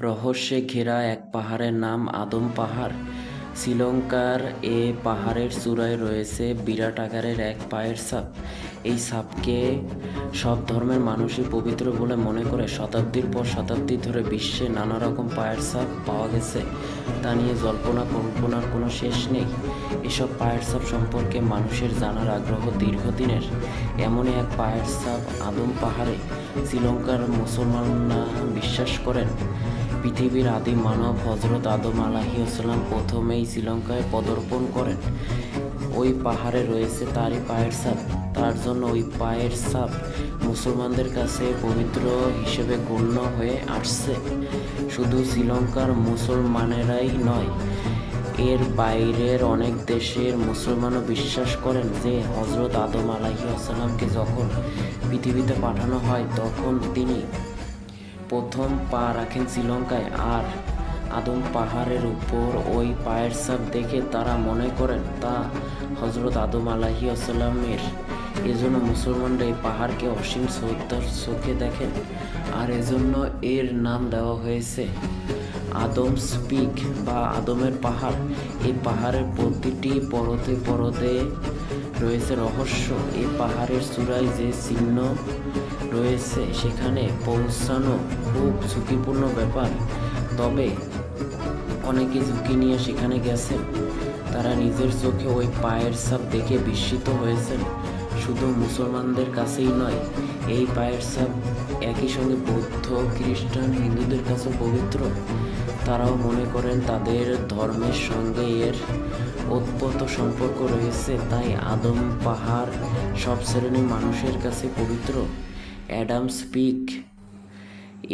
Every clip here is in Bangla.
রহস্যে ঘেরা এক পাহাড়ের নাম আদম পাহাড়। শ্রীলঙ্কার এ পাহাড়ের চূড়ায় রয়েছে বিরাট আকারের এক পায়ের সাপ এই সাপকে সব ধর্মের মানুষই পবিত্র বলে মনে করে। শতাব্দীর পর শতাব্দী ধরে বিশ্বে নানা রকম পায়ের সাপ পাওয়া গেছে। তা নিয়ে জল্পনা, কল্পনার কোনো শেষ নেই। এসব পায়ের সাপ সম্পর্কে মানুষের জানার আগ্রহ দীর্ঘদিনের। এমনই এক পায়ের সাপ আদম পাহাড়ে। শ্রীলঙ্কার মুসলমানরা বিশ্বাস করেন পৃথিবীর আদি মানব হজরত আদম আলাহিউসালাম প্রথমেই শ্রীলঙ্কায় পদর্পণ করেন। ওই পাহাড়ে রয়েছে তারই পায়ের ছাপ। তার জন্য ওই পায়ের ছাপ মুসলমানদের কাছে পবিত্র হিসেবে গণ্য হয়ে আসছে। শুধু শ্রীলঙ্কার মুসলমানেরাই নয়, এর বাইরের অনেক দেশের মুসলমানও বিশ্বাস করেন যে হজরত আদম আলাহি আসসালামকে যখন পৃথিবীতে পাঠানো হয়, তখন তিনি প্রথম পা রাখেন শ্রীলঙ্কায় আর আদম পাহাড়ের উপর ওই পায়ের ছাপ দেখে তারা মনে করেন, তা হজরত আদম আলাহি আসাল্লামের এজন্য মুসলমানরা এই পাহাড়কে অসীম শ্রদ্ধার চোখে দেখেন আর এজন্য এর নাম দেওয়া হয়েছে আদম স্পিক বা আদমের পাহাড়। এই পাহাড়ের প্রতিটি পরতে পরতে রয়েছে রহস্য। এই পাহাড়ের চূড়ায় যে চিহ্ন রয়েছে, সেখানে পৌঁছানো খুব ঝুঁকিপূর্ণ ব্যাপার। তবে অনেকে ঝুঁকি নিয়ে সেখানে গেছেন। তারা নিজের চোখে ওই পায়ের ছাপ দেখে বিস্মিত হয়েছেন। শুধু মুসলমানদের কাছেই নয়, এই পায়ের ছাপ একই সঙ্গে বৌদ্ধ, খ্রিস্টান, হিন্দুদের কাছে পবিত্র। তারাও মনে করেন তাদের ধর্মের সঙ্গে এর ওতপ্রোত সম্পর্ক রয়েছে, তাই আদম পাহাড় সব শ্রেণির মানুষের কাছে পবিত্র। Adams pick.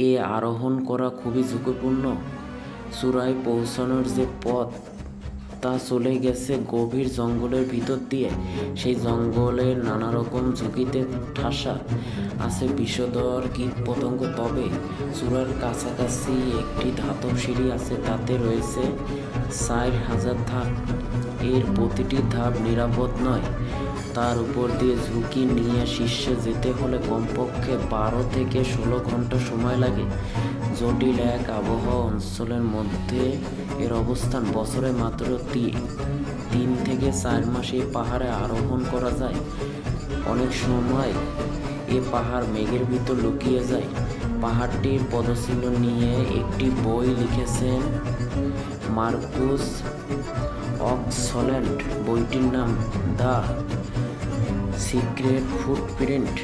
এ আরোহণ করা খুবই ঝুঁকিপূর্ণ। চূড়ায় পৌঁছানোর যে পথ, তা চলে গেছে গভীর জঙ্গলের ভিতর দিয়ে। সেই জঙ্গলে নানা রকম ঝুঁকিতে ঠাসা আছে বিষধর কীট পতঙ্গ তবে চূড়ার কাছাকাছি একটি ধাতব সিঁড়ি আছে, তাতে রয়েছে চার হাজার ধাপ। এর প্রতিটি ধাপ নিরাপদ নয়। তার উপর দিয়ে ঝুঁকি নিয়ে শীর্ষে যেতে হলে কমপক্ষে বারো থেকে ষোলো ঘণ্টা সময় লাগে। জটিল এক আবহাওয়া অঞ্চলের মধ্যে এর অবস্থান বছরে মাত্র তিন থেকে চার মাস পাহাড়ে আরোহণ করা যায়। অনেক সময় এ পাহাড় মেঘের ভিতর লুকিয়ে যায়। পাহাড়টির পদচিহ্ন নিয়ে একটি বই লিখেছেন মার্কুস অক্সলেন্ট বইটির নাম the secret footprint,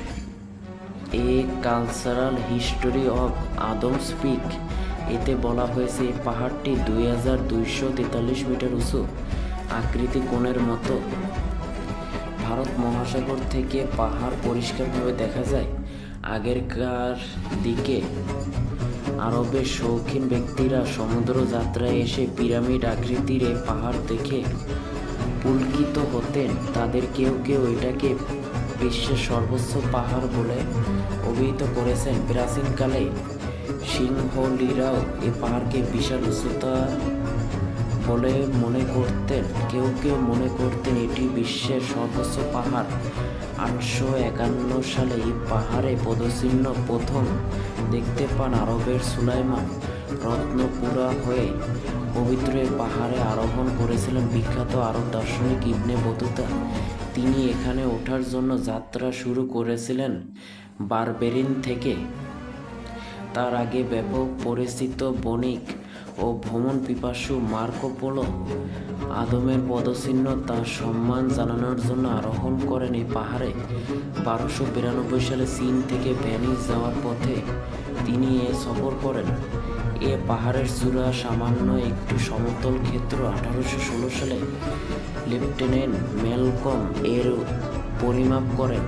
a cultural history of Adam Peak. এতে বলা হয়েছে, এই পাহাড়টি দুই হাজার দুইশো তেতাল্লিশ মিটার উঁচু, আকৃতি কোণের মতো। ভারত মহাসাগর থেকে পাহাড় পরিষ্কারভাবে দেখা যায় আগেরকার দিকে। আরবের শৌখিন ব্যক্তিরা সমুদ্র যাত্রায় এসে পিরামিড আকৃতির এই পাহাড় দেখে পুলকিত হতেন। তাদের কেউ কেউ এটাকে বিশ্বের সর্বোচ্চ পাহাড় বলে অভিহিত করেছেন। প্রাচীনকালে সিংহলীরাও এ পাহাড়কে বিশাল উচ্চতা বলে মনে করতেন। কেউ কেউ মনে করতেন এটি বিশ্বের সর্বোচ্চ পাহাড়। আটশো একান্ন সালে এই পাহাড়ে পদচিহ্ন প্রথম দেখতে পান আরবের সুলাইমান। রত্নপুরা হয়ে পবিত্র পাহাড়ে আরোহণ করেছিলেন বিখ্যাত আরব দার্শনিক ইবনে বতুতা। তিনি এখানে ওঠার জন্য যাত্রা শুরু করেছিলেন বারবেরিন থেকে। তার আগে ব্যাপক পরিচিত বণিক ও ভ্রমণ পিপাসু মার্কো পোলো আদমের পদচিহ্ন তার সম্মান জানানোর জন্য আরোহণ করেন এই পাহাড়ে। বারোশো বিরানব্বই সালে চীন থেকে ভ্যানিস যাওয়ার পথে তিনি এ সফর করেন। এ পাহাড়ের চূড়া সামান্য একটু সমতল ক্ষেত্র আঠারোশো ষোলো সালে লেফটেন্যান্ট মেলকম এর পরিমাপ করেন।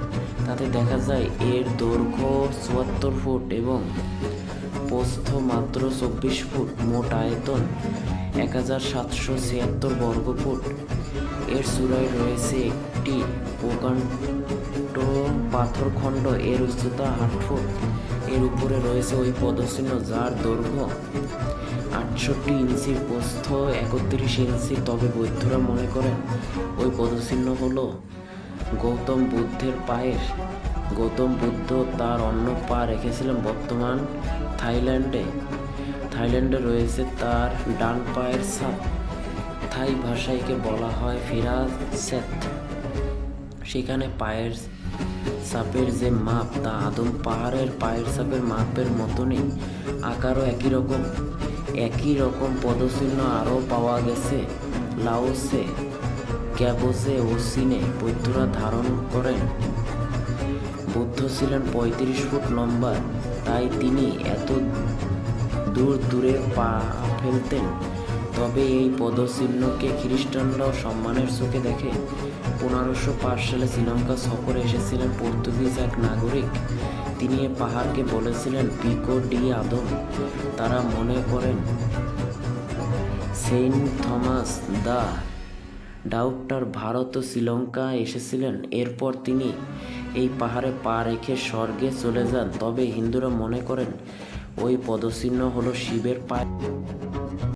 তাতে দেখা যায় এর দৈর্ঘ্য চুয়াত্তর ফুট এবং প্রস্থ মাত্র চব্বিশ ফুট, মোট আয়তন এক হাজার সাতশো ছিয়াত্তর বর্গ ফুট। এর চূড়ায় রয়েছে একটি প্রকাণ্ড পাথরখণ্ড, এর উচ্চতা আট ফুট। এর উপরে রয়েছে ওই পদচিহ্ন যার দৈর্ঘ্য আটষট্টি ইঞ্চির প্রস্থ একত্রিশ ইঞ্চি। তবে বৌদ্ধরা মনে করেন ওই পদচিহ্ন হলো গৌতম বুদ্ধের পায়ের। গৌতম বুদ্ধ তার অন্য পা রেখেছিলেন বর্তমান থাইল্যান্ডে। থাইল্যান্ডে রয়েছে তার ডান পায়ের ছাপ। থাই ভাষায় বলা হয় ফিরাসেত সেখানে পায়ের সাপের যে মাপ, তা আদম পাহাড়ের পায়ের সাপের মাপের মতনই। আকারও একই রকম একই রকম পদচিহ্ন আরও পাওয়া গেছে। লাওসে, ক্যাবোসে ও চীনে বৌদ্ধরা ধারণ করেন। বুদ্ধ ছিলেন পঁয়ত্রিশ ফুট লম্বা, তাই তিনি এত দূর দূরে পা ফেলতেন। তবে এই পদচিহ্নকে খ্রিস্টানরাও সম্মানের চোখে দেখে। পনেরোশো সালে শ্রীলঙ্কা সফরে এসেছিলেন পর্তুগিজ এক নাগরিক। তিনি এ পাহাড়কে বলেছিলেন, পিকো ডি আদম। তারা মনে করেন, saint Thomas the doubter Bharat ও শ্রীলঙ্কা এসেছিলেন। এরপর তিনি এই পাহাড়ে পা রেখে স্বর্গে চলে যান। তবে হিন্দুরা মনে করেন, ওই পদচিহ্ন হলো শিবের পায়ে।